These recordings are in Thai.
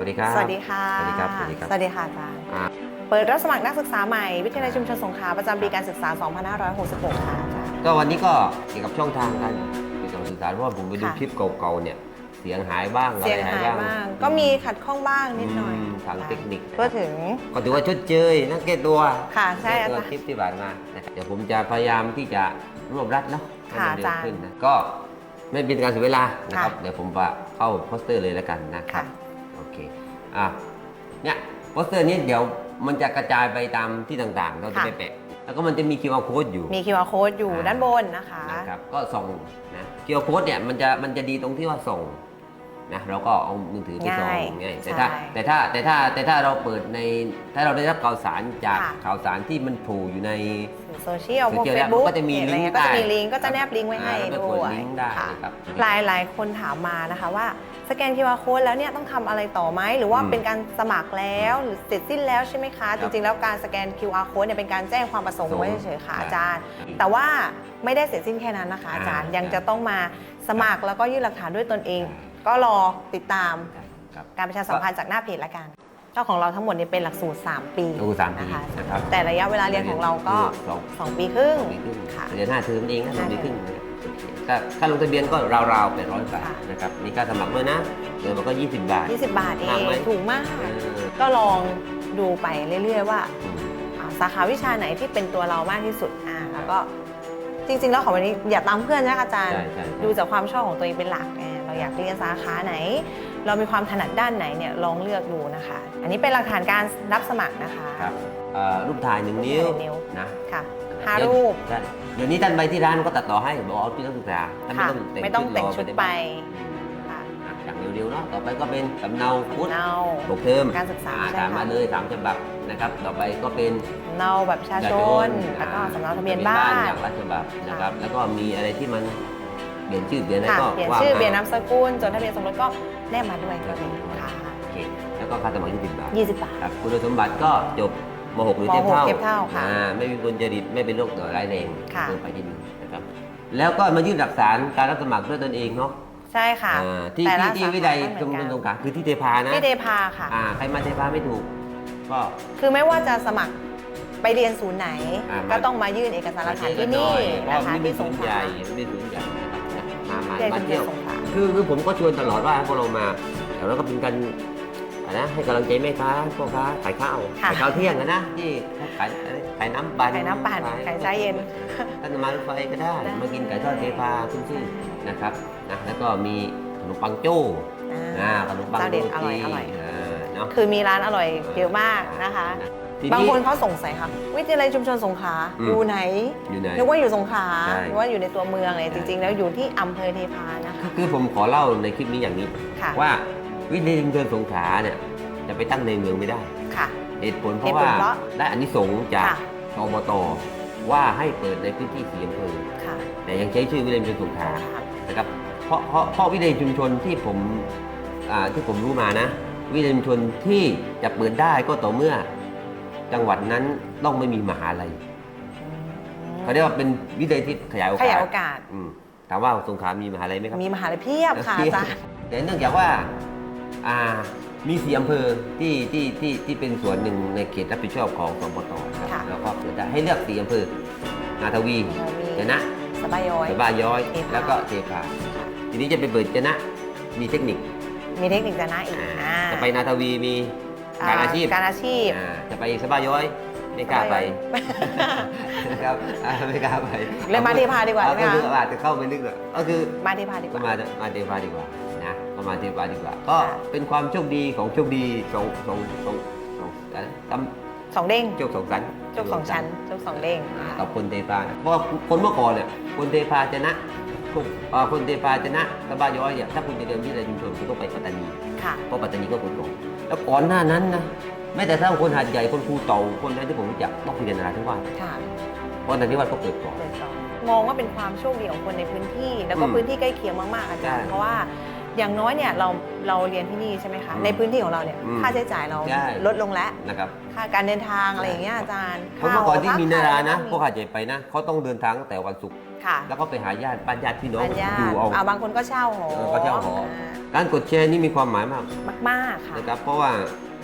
วัสดีครับสวัสดีค่ะ สวัสดีครับ สวัสดีครับ สวัสดีค่ะอาจารย์ อ่าเปิดรับสมัครนักศึกษาใหม่ วิทยาลัยชุมชนสงขลาประจำปีการศึกษา 2566 ค่ะอาจารย์ ก็วันนี้ก็เกี่ยวกับช่องทางการติดต่อสื่อสารเพราะว่าผมไปดูค่ะ คลิปเก่าๆเนี่ย เสียงหายบ้างอะไรเสียงหายบ้าง ก็มีขัดข้องบ้างนิดหน่อยมทางเทคนิค ก็ถึง ก็ถือว่าชดเชยนักเก็ตตัวค่ะใช่แก้ตัวอาจารย์คลิปที่ผ่านมานะครับเดี๋ยวผมจะพยายามที่จะรวบรัดเนาะให้มันค่ะเร็วอาจารย์ขึ้นนะก็ไม่เป็นการเสียเวลานะครับ ค่ะเดี๋ยวผมจะเข้าโปสเตอร์เลยแล้วกันนะครับ ค่ะ โอเคอะเนี่ยโปสเตอร์นี้เดี๋ยวมันจะกระจายไปตามที่ต่างๆ เราจะค่ะได้แปะ แล้วก็มันจะมี QR code อยู่ มี QR code อยู่อ่าด้านบนนะคะนะครับก็ส่งนะ QR code เนี่ยมันจะมันจะดีตรงที่ว่าส่งนะเราก็เอามือถือไปส่งง่ายง่ายแต่ถ้าใช่แต่ถ้าแต่ถ้าแต่ถ้าเราเปิดในถ้าเราได้รับข่าวสารจากค่ะข่าวสารที่มันโผล่อยู่ในสื่อโซเชียลพวกโซเชียลเฟแล้วซบุ๊กก็จะมีอะไรลิงก์เงี้ยก็จะมีได้ลิงก์ก็จะแนบลิงก์ไว้ให้อ่าแล้วก็ด้กวดยลิงก์ได้ค่ะนะครับหลายหลายคนถามมานะคะว่า สแกน QR code แล้วเนี่ยต้องทำอะไรต่อไหมหรือว่าอืมเป็นการสมัครแล้วหรือเสร็จสิ้นแล้วใช่ไหมคะคจรับริงๆ แล้วการสแกน QR code เนี่ยเป็นการแจ้งความประสงค์ไว้เฉยๆค่ะใช่อาจารย์ แต่ว่าไม่ได้เสร็จสิ้นแค่นั้นนะคะ อาจารย์อ่ายัยังจะต้องมาสมัครแล้วก็ยื่นหลักฐานด้วยตนเอง ก็รอติดตามครับ การประชาสัมพันธ์จากหน้าเพจละกันเจ้าของเราทั้งหมดเนี่ยเป็นหลักสูตร 3 ปีดูสามปีนะคะนะครับแต่ระยะเวลาเรียนของเราก็ สอง2 ปีครึ่งปีครึ่งค่ะเดือนหน้าเทอมเองนะสองปีห้าครึ่งเดือน ก็ค่าลงทะเบียนก็ราวๆแปดร้อยบาทค่ะนะครับมีค่าสมัครด้วยนะเดือนมันก็ 20 บาท 20 บาทเอมากงไหม ถูกมาก เออก็ลองดูไปเรื่อย ๆ ว่าอืมอ่าสาขาวิชาไหนที่เป็นตัวเรามากที่สุดอ่าแล้วก็จริง ๆ แล้วของวันนี้อย่าตามเพื่อนนะอาจารย์ใช่ใช่ใช่ดูจากความชอบของตัวเองเป็นหลักไงเราอยากเรียนสาขาไหน เรามีความถนัดด้านไหนเนี่ยลองเลือกดูนะคะ อันนี้เป็นหลักฐานการรับสมัครนะคะ ครับเอ่อรูปถ่ายหนึ่งนิ้วรูปถ่ายหนึ่งนิ้ว นะ ค่ะ ห้ารูป ใช่เดี๋ยวนี้ท่านไปที่ร้านก็ตัดต่อให้บอกเอาที่นักศึกษาท่านค่ะไม่ไม่ต้ต้อองงแต่แต่งงชุชุดดรอไปไปค่ะอะอย่างเร็วๆเนาะต่อไปก็เป็นสำเนาพุทธเนาบกเทอมการศึกษาอ่ใช่ตามมาค่ะเลยสามฉบับนะครับต่อไปก็เป็น เนาแบบประชาชน แล้วก็สำเนาทะเบียนบ้าน อย่างละฉบับนะครับ แล้วก็มีอะไรที่มันเปลี่ยนชื่อเปลี่ยนอะไรค่ะ ก็เปลี่ยนว่าชื่อมาเปลี่ยนนามสกุล จดทะเบียนสมรสก็แนบมาด้วยก็ดีค่ะ โอเคแล้วก็ค่าสมัคร20บาท20 บาท ครับคุณสมบัติก็จบ ม .6 หรือมเทียบเท่าหกเทียบเท่าค่ะอ่าไม่มีคนจริตไม่เป็นโรคต่อร้ายแรงค่ะ เกินไปที่หนึ่งนะครับแล้วก็มายื่นหลักฐานการรับสมัครด้วยตนเองเนาะใช่ค่ะอ่าที่แต่ที่ละที่สาขาวิทยาลัยไม่ชุมเหชมือนนสกันงขลาคือที่เทพานะที่เดพาค่ะ อ่าใครมาเทพาไม่ถูก ก็ คือไม่ว่าจะสมัครไปเรียนศูนย์ไหน อ่ามา ก็ต้องมายื่นเอกสารหลักฐานที่มานี่เจอกัหอยเพราะนะคะนี่เป็ที่นสศูงนย์ขใหลาญ่เป็นศูนย์ใหญ่นะครับมามาเรียนมาชุมชเที่ยนวสงขลา คือคือผมก็ชวนตลอดว่าพวกเรามาเดี๋ยวเราก็เป็นกันอะไร นะให้กำลังใจแม่ค้าพ่อค้าขายข้าวค่ะ ขายข้าวเที่ยงอะนะที่ขายอะไรขายน้ำปั่นขายน้ำปั่นขายชาเย็น ท่านมารถไฟก็ได้ได้ มากินไก่ทอดเทพาขึ้นชื่อนะครับนะแล้วก็มีขนมปังโจ้อ่าอ่า ขนมปังเจ้าเด็ดโรอร่อยตีอร่อยเออเนาะคือมีร้านอร่อยเยอะมากนะคะ ที บางคนเขาสงสัยค่ะ วิทยาลัยชุมชนสงขลาอืม อยู่ไหนอยู่ไหน นึกว่าอยู่สงขลาใช่นึกว่าอยู่ในตัวเมืองเลยใช่ จริง ๆ แล้วอยู่ที่อำเภอเทพานะคะ คือคือผมขอเล่าในคลิปนี้อย่างนี้ ค่ะ ว่า วิทยาลัยชุมชนสงขลาเนี่ยจะไปตั้งในเมืองไม่ได้ ค่ะ เหตุผลเพเหตุราะผลว่าเพราะ ได้อานิสงส์จากค่ะ อบตว่าให้เปิดในพื้นที่สีอำเภอค่ะ แต่ยังใช้ชื่อวิทยาลัยชุมชนสงขลา ค่ะ นะครับเพราะเพราะเพราะวิทยาลัยชุมชนที่ผมอ่าที่ผมรู้มานะ วิทยาลัยชุมชนที่จะเปิดได้ก็ต่อเมื่อ จังหวัดนั้นต้องไม่มีมหาลัยเขาเรียกว่าเป็นวิทยาลัยที่ขยายโอขกาสยายโอกาส อืมถามว่าสงขลามีมหาลัยไหมครับมีมหาลัยเพียบค่ะอาจารย์ แต่เนื่องจากว่า อ่ามีสี่อำเภอที่ที่ที่ที่เป็นส่วนหนึ่งในเขตรับผิดชอบของสปตครับค่ะแล้วก็เปิดได้ให้เลือกสี่อำเภอนาทวีนาทวีเจนะสบายย้อย สบาย้อย เทพา แล้วก็เทพาทีนี้จะไปเปิดเจนะมีเทคนิคมีเทคนิคจะนะอีกอ่าอ่าจะไปนาทวีมีการอาชีพการอาชีพ อ่าจะไปสบาย้อยไม่กล้าไปนะครับอ่าไม่กล้าไปเลยมาเทพาดีกว่าเอใช่ไหมคือคะอาจจะเข้าไปลึกหน่อยก็คือมาเทพาดีกก็ว่ามามาเทพาดีกว่า นะก็มาเทพาดีกว่า ก็ค่ะเป็นความโชคดีของโชคดีสองสองสองสองอะไรตสองเด้งำโชคสองสันจกสองชั้นจกสองเด้งอ่าค่ะกับคนเทพาเพราะว่าคนเมื่อก่อนเนี่ยคนเทพาชนะพวกอ่าคนเทพาชนะสบาย้อยเนี่ยถ้าคุณจะเดินที่ในชุมชนคุณต้องไปปัตตานีค่ะเพราะปัตตานีก็คนก่อนแล้วก่อนหน้านั้นนะแม้แต่ถ้าคนหาดใหญ่คนภูเต่าคนอะไรที่ผมรู้จักต้องเรียนนราธิวาสค่ะเพราะนราธิวาสก็เปิดก่อนเปิดสองมองว่าเป็นความโชคดีของคนในพื้นที่ แล้วก็อืมพื้นที่ใกล้เคียงมากๆอาจารย์ใช่เพราะว่า อย่างน้อยเนี่ยเราเราเรียนที่นี่ใช่ไหมคะอืมในพื้นที่ของเราเนี่ยอืมค่าใช้จ่ายเราใช่ ลดลงแล้ว นะครับค่าการเดินทางอะไรอย่างเงี้ยอาจารย์เพราะเมื่อก่อนที่มีนารานะพวกค่หาดใหญ่ไปนะเขาต้องเดินทางตั้งแต่วันศุกร์ค่ะแล้วก็ไปหาญาติบ้านญาติพี่น้องบ้านญาอยู่ติเอา อ่าบางคนก็เช่าหอเออก็เช่าหอาการกดแชร์นี่มีความหมายมากมากๆค่ะนะครับเพราะว่า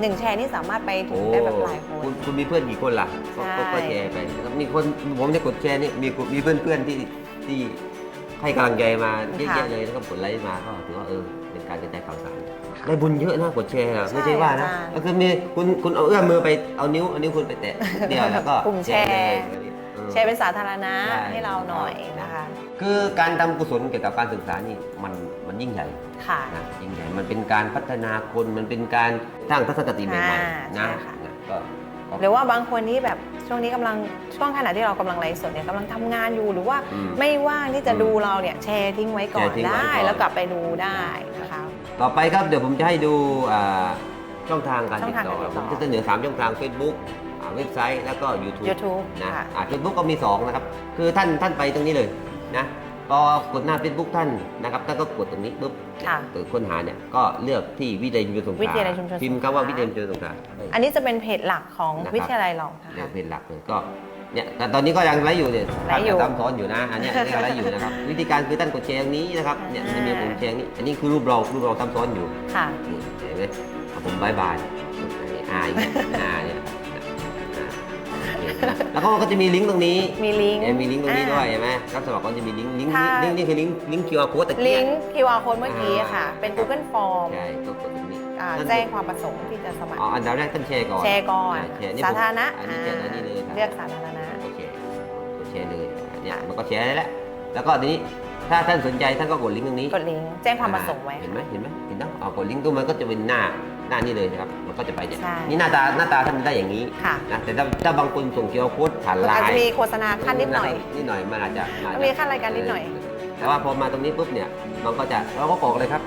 หนึ่งแชร์นี่สามารถไปถึโอ้งได้แบบหลายคน คุณคุณมีเพื่อนกี่คนล่ะก็ใช่ ก็ก็แชร์ไปนะครับมีคนผมจะกดแชร์นี่มีมีเพื่อนเพื่อนๆที่ที่ ให้กำลังใจมาเยอะแยะเลยแล้วก็กดไลค์มาก็ถือว่าเออเป็นการกระจายข่าวสารได้บุญเยอะนะกดแชร์อะไม่ใช่ว่านะก็คือมีคุณคุณเอาเอื้อมมือไปเอานิ้วเอานิ้วคุณไปแตะนิดเดียวแล้วก็กลุ่มแชร์ เลยเออ แชร์เป็นสาธารณะใช่ ให้เราหน่อยนะคะ คือการทำกุศลเกี่ยวกับการศึกษานี่มันมันยิ่งใหญ่ ค่ะ นะยิ่งใหญ่มันเป็นการพัฒนาคนมันเป็นการสร้างทัศนคติใหม่อ่าๆใช่นะค่ะ นะก็ก็ หรือว่าบางคนที่แบบ ช่วงนี้กำลังช่วงขณะที่เรากำลังไลฟ์สดเนี่ยกำลังทำงานอยู่หรือว่าอืมไม่ว่างที่จะอืมดูเราเนี่ยแชร์ทิ้งไว้ก่อนแชร์ทิ้งไว้ได้ ก่อน แล้วกลับไปดูได้นะคะ ต่อไปครับเดี๋ยวผมจะให้ดูอ่าช่องทางการช่อติงดทางต่อการติดผต่อ มจะเสนอสามช่องทาง Facebook อ่าเว็บไซต์แล้วก็ YouTube YouTube นะค่ะอ่า Facebook ก็มี 2 นะครับ คือท่านท่านไปตรงนี้เลยนะ พอกดหน้า Facebook ท่านนะครับท่านก็กดตรงนี้ปุ๊บค่ะเปิดค้นหาเนี่ยก็เลือกที่วิทยาลัยชุมชนสงขลาวิทยาลัยชุมชนสงขลา พิมพ์คำว่าวิทยาลัยชุมชนสงขลา อันนี้จะเป็นเพจหลักของนะครับ วิทยาลัยเรานะเนี่ยคะ เป็นหลักเลยก็เนี่ยแต่ตอนนี้ก็ยังไลฟ์อยู่เนี่ยไลฟ์อยู่ท่านทำสอนอยู่นะอันเนี้ยนี่ก็ไลฟ์อยู่นะครับ วิธีการคือท่านกดแชร์ตรงนี้นะครับเนี่ยอ่า จะมีปุ่มแชร์นี้อันนี้คือรูปเรารูปเราทำซ้อนอยู่ค่ะ นี่เห็นไหมเอาผมบายบายอ่าอย่างเงี้ยอ่าเนี่ยอ่าโอเคนะ แล้วก็ก็จะมีลิงก์ตรงนี้มีลิงก์เนี่ยมีลิงก์ตรงนี้อ่าด้วยเห็นไหมรับสมัครก็จะมีลิงก์ลิงก์ค่ะ ลิงก์นี่คือลิงก์ลิงก์ QR code ตะลิเกียงก์ QR code เมื่อกี้อ่าค่ะ เป็น Google Form ใช่ก็กดตรงนี้อ่าท่านแจ้งความประสงค์ที่จะสมัคร อ๋ออันดับแรกท่านแชร์ก่อนแชร์ก่อนาแชร์นี่สาธารณะอันนี้แชร์ตอนนี้เลยครับ เลือกสาธารณะ โอเคกดแชร์เลยเนี่ยมันก็แชร์ได้แล้ว แล้วก็ทีนี้ถ้าท่านสนใจท่านก็กดลิงก์ตรงนี้กดลิงก์แจ้งความประสงค์ไว้เห็นไหมเห็นไหมเห็นต้องเอากดลิงก์ตรงมันก็จะเป็นหน้า หน้านี่เลยนะครับ มันก็จะไปเนี่ย ใช่นี่หน้าตาหน้าตาท่านได้อย่างนี้ค่ะ นะ แต่ถ้าถ้าบางคนส่งเกียวโค้ดผ่านไลอาจน์จะมีโฆษณาขั้นนิดหน่อย นิดหน่อยมันอาจจะอาจจะมีขั้นรายการนิดหน่อย แต่ว่าพอมาตรงนี้ปุ๊บเนี่ย มันก็จะเราก็กรอกเลยครับ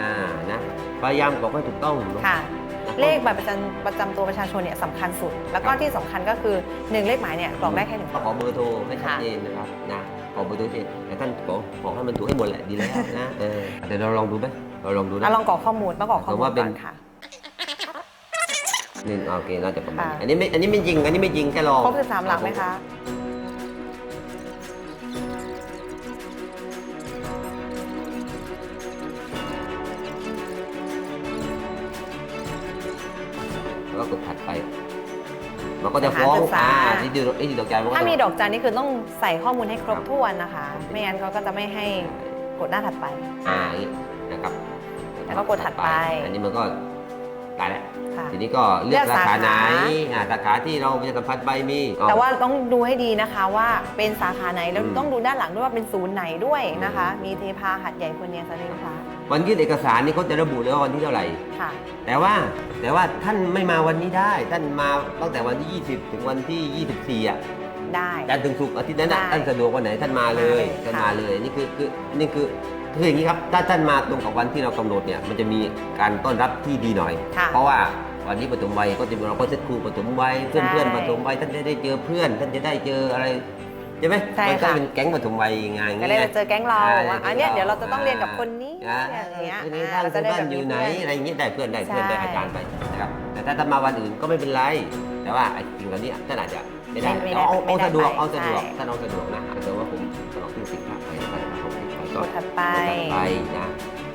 อ่า นะ พยายามกรอกให้ถูกต้องเนอะค่ะนะเลขบัตรประจำประจำตัวประชาชนเนี่ยสำคัญสุด แล้วก็ที่สำคัญก็คือหนึ่งเลขหมายเนี่ยกรอกได้แค่หนึ่งก็ขอเบอร์โทรให้ชัดค่ะ เจนนะครับ นะ ขอเบอร์โทรชัดเจนแต่ท่านขอขอให้มันถูกให้หมดแหละดีแล้วนะ เออเดี๋ยวเราลองดูไหมเราลองดูนะ อะลองกรอกข้อมูลต้องกรอกข้อผมมูลว่าเป็นก่อนค่ะ นี่โอเคน่าจะประมาณนี้ค่ะ อันนี้ไม่อันนี้ไม่จริง อันนี้ไม่จริงแค่ลองครบ13หลักไหมคะ แล้วก็กดถัดไป มันก็จะฟ้องหาศึกษา อ่าที่ดูไอ้ที่ดอกจันมันก็ถ้าจะ มีดอกจันนี่คือต้องใส่ข้อมูลให้ครบครับ ถ้วนนะคะ ไม่งั้นเขาก็จะไม่ให้กดหน้าถัดไป อ่าอย่างนี้นะครับแล้วก็กดถัดไป อันนี้มันก็ ตายแล้วค่ะทีนี้ก็เลือกเลือกสาสาขาขาไหนอ่าสาขาที่เราจะสัมพันธ์ใบมีแต่ว่าต้องดูให้ดีนะคะว่าเป็นสาขาไหนแล้วอืมต้องดูด้านหลังด้วยว่าเป็นศูนย์ไหนด้วยนะคะ มีเทพาหัดใหญ่คนเนียงสรินทราวันยื่นเอกสารนี่เขาจะระบุเลยว่าวันที่เท่าไหร่ค่ะ แต่ว่าแต่ว่าท่านไม่มาวันนี้ได้ ท่านมาตั้งแต่วันที่ 20 ถึงวันที่ 24อะ ได้ จันทร์ถึงศุกร์อาทิตย์นั้นน่ะได้ท่านสะดวกวันไหนท่านมาเลยมาเลยท่านค่ะ มาเลยนี่คือคือนี่คือคืออย่างนี้ครับถ้าท่านมาตรงกับวันที่เรากำหนดเนี่ยมันจะมีการต้อนรับที่ดีหน่อย ค่ะ เพราะว่าวันนี้ปฐมวัยก็จะมีเราก็เซตครูปฐมวัยเพื่อนเพื่อนใช่ปฐมวัยท่านจะได้เจอเพื่อน ท่านจะได้เจออะไรใช่ไหมใช่มัก็ค่ะ เป็นแก๊งปฐมวัยงานอย่างก็เงี้ได้ยเจอแก๊งเราอ่าว่าอันเนี้ยเดี๋ยวเราจะต้องเรียนกับคนนี้อ่าอย่างเงี้ยคนนี้อ่าท่านเราจะได้บ้าแบนบอยู่มีไหนเพื่อน อะไรอย่างเงี้ยได้เพื่อนได้เพื่อนใช่ได้อาจารย์ไปนะครับแต่ถ้าท่านมาวันอื่นก็ไม่เป็นไร แต่ว่าไอ้สิ่งเหล่านี้ท่านอาจจะไม่ได้ไม่ได้เอาไม่เอาได้สะดวกไปเอาสะดวกใช่ ท่านเอาสะดวกนะแต่ว่าผมสมัครที่สิบครั้งไปไปนะครับผมไปกก่อน ดถัดไป ไปนะ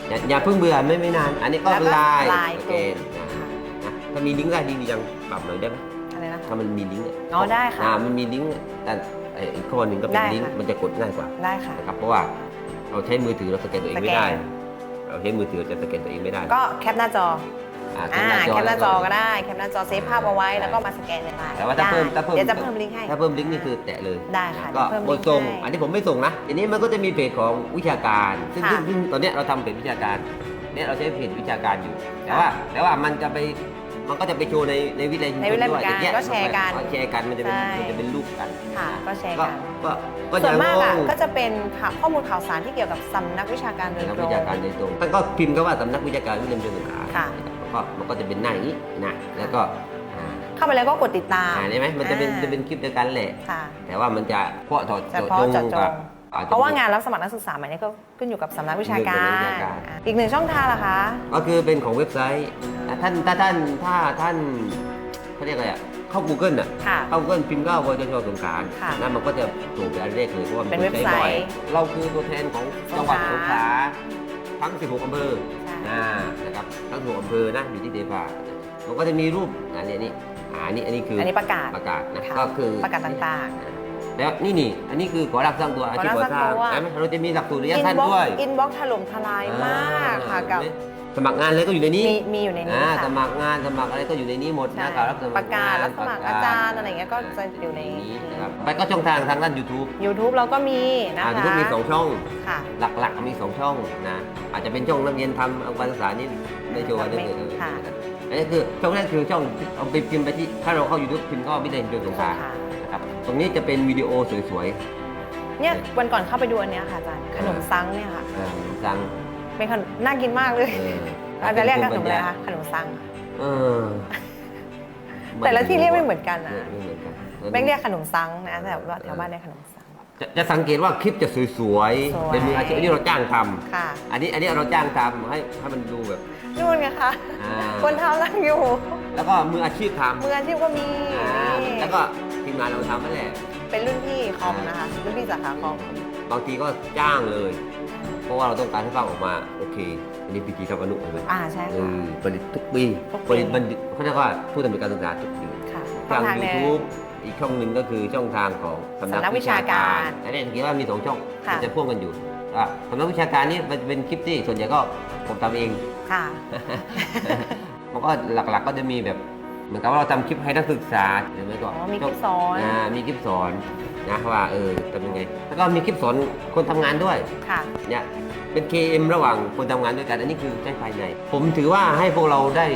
อย่าอย่าเพิ่งเบื่อไม่ไม่นาน อันนี้ก็แล้วก็ไลน์ไลน์โอเคกลุ่มนะค่ะ นะถ้ามีลิงก์ได้ดีดียังปรับหน่อยได้ไหมอะไรนะคะ ถ้ามันมีลิงก์ะอ๋อได้ค่ะอ่ามันมีลิงก์แต่ไอ้อีกข้อหนึ่งก็เป็นได้ลิงก์ค่ะ มันจะกดง่ายกว่าได้ค่ะ นะครับเพราะว่าเราใช้มือถือเราสแกนตัวเองไม่ได้ สแกน เราใช้มือถือจะสแกนตัวเองไม่ได้ ก็แคปหน้าจอ อ่าอ่าแคปหน้าจอก็ได้แคปหน้าจอเซฟภาพเอาไว้ใช่แล้วก็มาสแกนในไลน์แต่ว่าถ้าเพิ่มได้ถ้าเพิ่มเดี๋ยวจะเพิ่มลิงก์ให้ ถ้าเพิ่มลิงก์นี่คือแตะเลยได้ค่ะก็เดี๋ยวเพิ่มกลิดงก์ส่งให้ อันนี้ผมไม่ส่งนะทีนี้มันก็จะมีเพจของวิชาการ ซึ่งค่ะ ซึ่งซึ่งตอนเนี้ยเราทำเพจวิชาการเนี่ยเราใช้เพจวิชาการอยู่ แต่ค่ะว่าแต่ว่ามันจะไปมันก็จะไปโชว์ในในวิทยาลัยชุมชในวิทยาลัยด้วยเหมือนกันอย่างเงี้ยก็แชร์กันมัแชร์กันมันจะเป็นใช่ มันจะเป็นรูปกันค่ะ ก็แชร์ก็กัน ก็ก็ส่วนมากอะย่งก็จะเป็นข่าวข้อมูลข่าวสารที่เกี่ยวกับสำนักวิชาการโดยนักตรวิง ชาการโดยตรงท่านก็พิมพ์คำว่าสำนักวิชาการวิทยาลัยชุมชนสงขลาค่ะแล้ว ก็มันก็จะเป็นหน้าอย่างนี้นะแล้วก็อ่าเข้าไปแล้วก็กดติดตาม อ่าได้ไหมมันจะเป็นอ่า จะเป็นคลิปเดียวกันแหละ ค่ะ แต่ว่ามันจะเพาะถอดเฉพาะเจาะจกับงอจจ เพราะว่างานรับสมัครนักศึกษาใหม่เนี่ยก็ขึ้นอยู่กับสำนักวิชาการ ขึ้นอยู่กับสำนักวิชาการอะอีกหนึ่งช่องทางล่ะคะ ก็คือเป็นของเว็บไซต์อะท่านถ้าท่านถ้าท่านเขาเรียกอะไรอะเข้า Google อะ ค่ะ เข้า Google พิมพ์ก็วจชสงขลาค่ะนะมันก็จะโผล่ไปอันแรกเลยเพราะว่ามันเป็นเว็บใช้ไซต์บ่อยเราคือตัวแทนของจังหวัดสสงงขขลา ลาทั้ง 16อำเภอ ใช่นะนะครับทั้ง16อำเภอนะอยู่ที่เดพามันก็จะมีรูปอันนี้นี่อ่าอันนี้อันนี้คืออัอันนี้ประกาศประกาศนะค่ะก็คือประกาศต่างแล้วนี่นี่อันนี้คือขอรักสร้างตัวอาชีพขอก่รัอกสร้างสร้างตัวใช่ไหมเราจะมีหลักสูตรระยะอินสั้นบ็อกด้วย อินบ็อกถล่มทลายมากค่ะกับ เห็นไหม สมัครงานเลยก็อยู่ในนี้มีมีอยู่ในนี้อ่าค่ะสมัครงานสมัครอะไรก็อยู่ในนี้หมดใช่นะการรับสมัครประกาศงนรับสมัครปะกอาจารย์อะไรอย่างเงี้ยก็จะอยู่ในนี้นะครับไปก็ช่องทางทางด้าน YouTube YouTube เราก็มีนะอ่า คะ YouTube มีสองช่อง ค่ะ หลักๆมีสองช่องนะอาจจะเป็นช่องนักเรียนทำเอาการศึกษานี่ไม่ชัวร์นั่นเองค่ะอันนี้คือช่องแรกคือช่องที่เอาไปพิมพ์ไปที่ถ้าเราเข้า YouTube พิมพ์ก็วิทยาลัยสงขลาค่ะนะครับตรงนี้จะเป็นวิดีโอสวยเนี่ยวันก่อนเข้าไปดูอันเนี้ยค่ะอาจารย์ขนมซังเนี่ยค่ะๆอ่าสั่ง เป็นขนมน่ากินมากเลยเอออาจจะเรียกกันขนมอะไรคะขนมซัง เออแต่ละที่เรียกไม่เหมือนกันนะไม่เหมือนกันแบงค์เรียกขนมซังนะแต่ว่าแถวบ้านเรียกขนมซัง จะจะสังเกตว่าคลิปจะสวยสวยๆเป็นมืออาชีพอันนี้เราจ้างทำค่ะอันนี้อันนี้เราจ้างทำให้ให้มันดูแบบ นู่นไงคะอ่า คนทำนั่งอยู่แล้วก็มืออาชีพทำมืออาชีพก็มีอ่านี่แล้วก็ทีมงานเราทำนั่นแหละเป็นรุ่นพี่คอมนะคะรุ่นพี่สาขาคอมบางทีก็จ้างเลยเพ ราะว่าเราต้องการให้ฟังออกมาโอเค อันนี้ปีจีทำอนุเห็นไหมอ่าใช่เอค่ะ อผลิตทุกปีทุกปี ผลิตบัณฑิตเขาเรียกว่าผู้ดำเนินการศึกษาทุกปีค่ะทางทางในยูทูบอีกช่องหนึ่งก็คือช่องทางของสำนักสำนักวิวิชาชาการการอันนี้สังเกตว่ามีสองช่องค่ะ มันจะพ่วงกันอยู่อะสำนักวิชาการนี่มันจะเป็นคลิปที่ส่วนใหญ่ก็ผมทำเอง ค่ะ มันก็หลักๆก็จะมีแบบ เหมือนกับว่าเราทำคลิปให้นักศึกษาเห็นไหมก็อ๋อมีคลิปสอนอ่ามีคลิปสอนนะว่าเออทำยังไง แล้วก็มีคลิปสอนคนทำงานด้วย ค่ะ เนี่ยเป็น KM ระหว่างคนทำงานด้วยกัน อันนี้คือใช้ภายใน ผมถือว่าให้พวกเราได้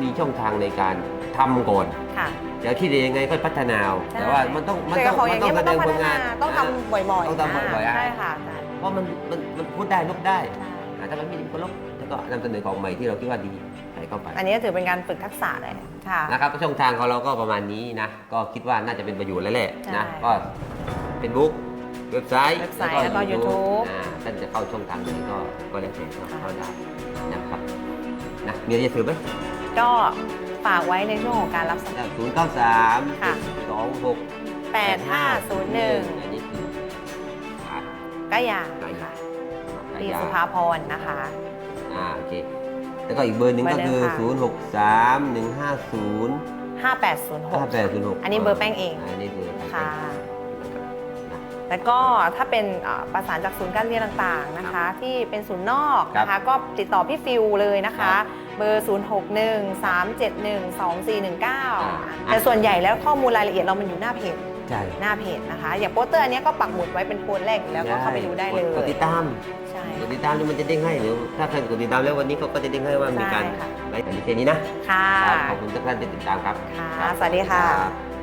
มีช่องทางในการทำก่อนค่ะ เดี๋ยวคิดยังไงก็พัฒนาเอาใช่ แต่ว่ามันต้องมันแต่ต้กัอบงของอมันย่างต้องเงี้ยแสมันดต้องงพัฒนาผลงาน ต้องทำบ่อยๆต้องทำบ่อยๆอะ ใช่ค่ะอาจารย์เพราะมันมันมันพูดได้ลบได้อะถ้ามันไม่ดีก็ลบแล้วก็นำเสนอของใหม่ที่เราคิดว่าดี ใส่เข้าไปอันนี้ก็ถือเป็นการฝึกทักษะเลยค่ะ นะครับช่องทางของเราก็ประมาณนี้นะ ก็คิดว่าน่าจะเป็นประโยชน์แล้วแหละนะ ใช่ก็เป็นบุ๊กเว็บไซต์เว็บไซต์แล้วก็ YouTube อ่าท่านจะเข้าช่องทางไหนก็ก็แล้วแต่เข้าค่ะเข้าได้นะครับนะมีอะไรจะถือไหมก็ฝากไว้ในช่วงของการรับสมัคร ศูนย์เก้าสามค่ะ สองหก8501อันนี้คืออ่าก็อยากก็อยาค่ะกพี่อ่าสุภาพรนะคะ อ่าโอเค แล้วก็อีกเบอร์หนึ่งเบอร์ก็หนึ่งคือค่ะศูนย์หกสามหนึ่งห้าศูนย์ห้า5806แปดศูนย์หกอันนี้เบอร์แป้งเองอันนี้เบอร์แป้งค่ะนะแล้วก็ถ้าเป็นอ่าประสานจากศูนย์การเรียนต่างๆนะคะ ที่เป็นศูนย์นอกนะครัคะบก็ติดต่อพี่ฟิวเลยนะครัคะบเบอร์ 0 6 1 3 7 1 2 4 1อ่า9แต่ส่วนใหญ่แล้วข้อมูลรายละเอียดเรามันอยู่หน้าเพจ ใช่ หน้าเพจนะคะ อย่างโปสเตอร์อันเนี้ยก็ปักหมุดไว้เป็นโพสต์แรกอยู่แล้วก็เข้าไปดูได้เลยกดติดตามใช่ กดติดตามนี่มันจะเด้งให้หรือถ้าใครกดติดตามแล้ววันนี้เขาก็จะเด้งให้ว่ามีการใช่ค่ะ ไลฟ์อันนี้แค่นี้นะค่ะ ครับขอบคุณทุกท่านที่ติดตามครับ ค่ะรับสวัสดีค่ะรับ